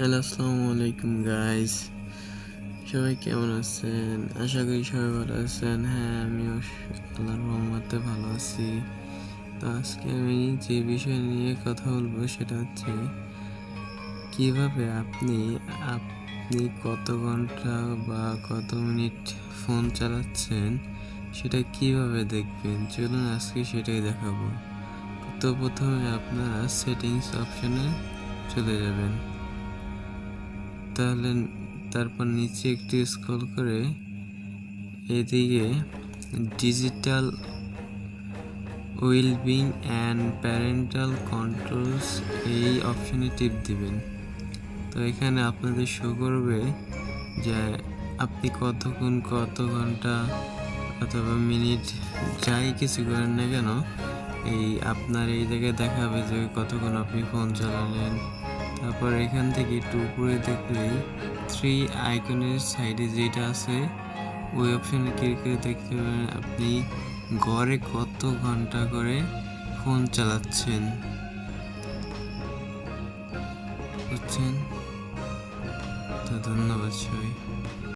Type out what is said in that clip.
Hello, আসসালামু আলাইকুম guys সবাই কেমন আছেন? আশা করি সবাই ভালো আছেন। হ্যাঁ আমিও আল্লাহর রহমতে ভালো আছি। তো আজকে আমি যে বিষয় নিয়ে কথা বলব সেটা হচ্ছে, কীভাবে আপনি আপনি কত ঘণ্টা বা কত মিনিট ফোন চালাচ্ছেন, সেটা কীভাবে দেখবেন? চলুন আজকে সেটাই দেখাবো। তো প্রথমে আপনারা সেটিংস অপশনে চলে যাবেন। তাহলে তারপর নিচে একটু স্ক্রল করে এদিকে digital wellbeing and parental controls এই অপশনে টিপ দিবেন। তো এখানে আপনাদের শো করবে যে আপনি কতক্ষণ, কত ঘণ্টা অথবা মিনিট যাই কিছু করেন না কেন, এই আপনার এই জায়গায় দেখাবে যে কতক্ষণ আপনি ফোন চালালেন। তারপর এখান থেকে একটু উপরে দেখলেই থ্রি আইকনের সাইডে যেটা আছে, ওই অপশানে ক্লিক করে দেখতে পারেন আপনি ঘরে কত ঘণ্টা করে ফোন চালাচ্ছেন। বুঝছেন? তো ধন্যবাদ সবাই।